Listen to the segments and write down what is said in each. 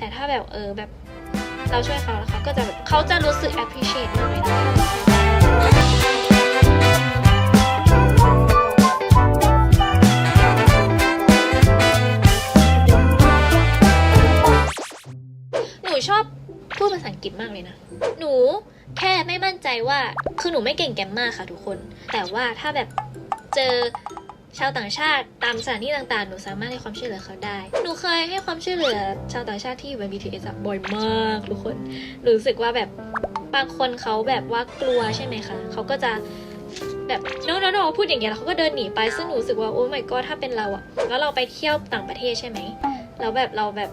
แต่ถ้าแบบเออแบบเราช่วยเขาแล้วเขาก็จะแบบเขาจะรู้สึก appreciate มากเลยนะหนูชอบพูดภาษาอังกฤษมากเลยนะ หนูแค่ไม่มั่นใจว่า คือหนูไม่เก่งแกมมาค่ะทุกคน แต่ว่าถ้าแบบเจอ ชาวต่างชาติตามสถานที่ต่างๆ หนูสามารถให้ความช่วยเหลือเขาได้ หนูเคยให้ความช่วยเหลือชาวต่างชาติที่อยู่บน BTS อะบ่อยมากทุกคน รู้สึกว่าแบบบางคนเขาแบบว่ากลัวใช่ไหมคะ เขาก็จะแบบ no no no พูดอย่างเงี้ยแล้วเขาก็เดินหนีไปซึ่งหนูรู้สึกว่าโอ้ my god ถ้าเป็นเราอะแล้วเราไปเที่ยวต่างประเทศใช่ไหมแล้วแบบเราแบบ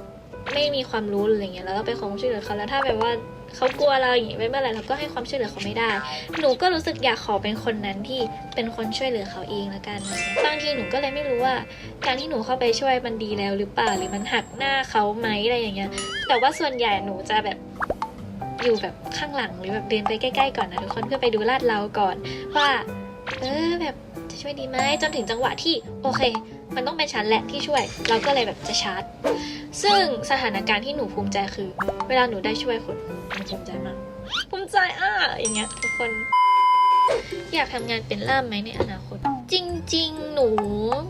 ไม่มีความรู้อะไรเงี้ยแล้วเราไปขอความช่วยเหลือเขาแล้วถ้าแบบว่าเขากลัวเราอย่างงี้ไม่เมื่อไรเราก็ให้ความช่วยเหลือเขาไม่ได้ หนูก็รู้สึกอยากขอเป็นคนนั้นที่เป็นคนช่วยเหลือเขาเองละกันบางทีหนูก็เลยไม่รู้ว่า การที่หนูเข้าไปช่วยมันดีแล้วหรือเปล่าหรือมันหักหน้าเขาไหมอะไรอย่างเงี้ย แต่ว่าส่วนใหญ่หนูจะแบบอยู่แบบข้างหลังหรือแบบเดินไปใกล้ๆก่อนนะทุกคนเพื่อไปดูลาดเราก่อน ว่า เออแบบจะช่วยดีไหมจนถึงจังหวะที่โอเค มันต้องเป็นฉันแหละที่ช่วย เราก็เลยแบบจะชาร์จ ซึ่งสถานการณ์ที่หนูภูมิใจคือ เวลาหนูได้ช่วยคนหนูภูมิใจมาก ภูมิใจอะอย่างเงี้ยทุกคน อยากทำงานเป็นล่ามไหมในอนาคต จริง ๆ หนู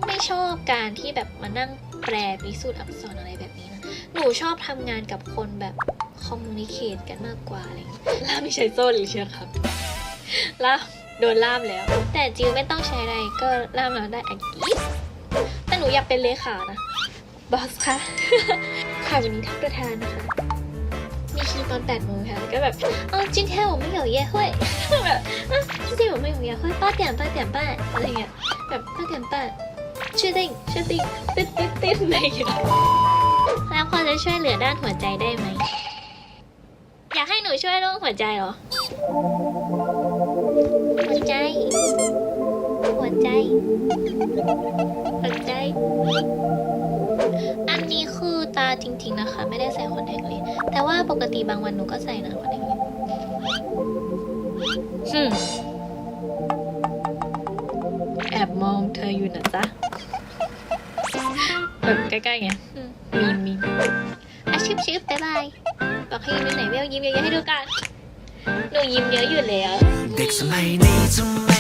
ไม่ชอบการที่แบบมานั่งแปลพิสูจน์อักษรอะไรแบบนี้นะ หนูชอบทำงานกับคนแบบคอมมูนิเคตกันมากกว่าอะไรเงี้ยล่ามไม่ใช้โซ่หรือเชือกครับล่ามโดนล่ามแล้ว แต่จิวไม่ต้องใช้อะไรก็ล่ามเราได้อักกีแต่หนูอยากเป็นเลขานะ บอสคะค่ะวันนี้ท่านประธานนะคะมีคิวตอน8โมงค่ะก็แบบเออจินเทลไม่เหงาเย่ห้วยแบบจินเทลไม่เหงาเย่ห้วยป้าเตียป้าเตียป้าอะไรเงี้ยแบบป้าเตียป้าช่วยติ้งช่วยติ้งติดติดติดอะไรอย่างเงี้ยแล้วพอจะช่วยเหลือด้านหัวใจได้ไหมอยากให้หนูช่วยเรื่องหัวใจเหรอ หัวใจ หัวใจ หัวใจ ตาจริง ๆนะคะ ไม่ได้ใส่คอนแทคเลนส์แต่ว่าปกติบางวันหนูก็ใส่นะคอนแทคเลนส์ฮึมแอบมองเธออยู่นะจ๊ะแบบใกล้ๆไงอืมมีมีอาชิบชิบบ๊ายบายบอกให้ยิ้มอยู่ไหนเวลยิ้มเยอะๆให้ดูกันหนูยิ้มเยอะอยู่แล้ว เด็กสมัยนี้ทำไม